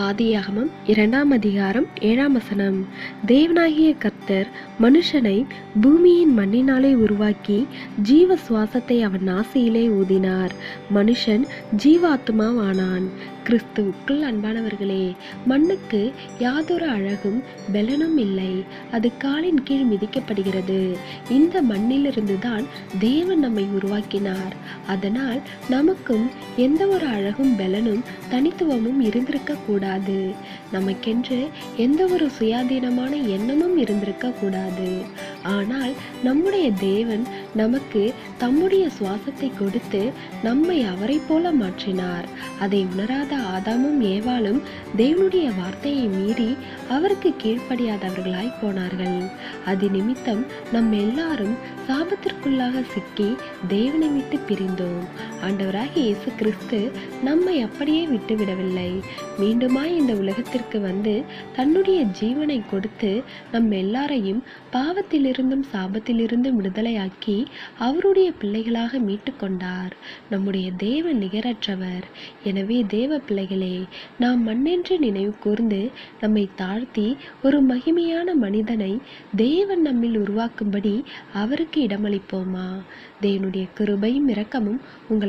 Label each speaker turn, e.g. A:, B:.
A: ஆதியாகமம் இரண்டாம் அதிகாரம் ஏழாம் வசனம். தேவனாகிய கர்த்தர் மனுஷனை பூமியின் மண்ணினாலே உருவாக்கி ஜீவ சுவாசத்தை அவன் நாசியிலே ஊதினார். மனுஷன் ஜீவாத்மாவானான். கிறிஸ்துவுக்குள் அன்பானவர்களே மண்ணுக்கு யாதொரு அழகும் பெலனும் இல்லை. அது காலின் கீழ் மிதிக்கப்படுகிறது. இந்த மண்ணிலிருந்து தான் தேவன் நம்மை உருவாக்கினார். அதனால் நமக்கும் எந்த ஒரு அழகும் பெலனும் தனித்துவமும் இருந்திருக்க கூடாது நமக்கென்று எந்த ஒரு சுயாதீனமான எண்ணமும் இருந்திருக்க கூடாது ஆனால் நம்முடைய தேவன் நமக்கு தம்முடைய சுவாசத்தை கொடுத்து நம்மை அவரை போல மாற்றினார். அதை உணராத ஆதாமும் ஏவாளும் தேவனுடைய வார்த்தையை மீறி அவருக்கு கீழ்ப்படியாதவர்களாய் போனார்கள். அது நிமித்தம் நம் எல்லாரும் சாபத்திற்குள்ளாக சிக்கி தேவனை விட்டு பிரிந்தோம். ஆண்டவராகிய இயேசு கிறிஸ்து நம்மை அப்படியே விட்டுவிடவில்லை. மீண்டுமாய் இந்த உலகத்திற்கு வந்து தன்னுடைய ஜீவனை கொடுத்து நம் எல்லாரையும் பாவத்திலிருந்தும் சாபத்திலிருந்தும் விடுதலையாக்கி அவருடைய பிள்ளைகளாக மீட்டு கொண்டார் நம்முடைய தேவ நிகரற்றவர். எனவே தேவ பிள்ளைகளே நாம் மண்ணென்று நினைவு கூர்ந்து நம்மை தாழ்த்தி ஒரு மகிமையான மனிதனை தேவன் நம்மில் உருவாக்கும்படி அவருக்கு இடமளிப்போமா? தேவனுடைய கிருபையும் இரக்கமும் உங்கள்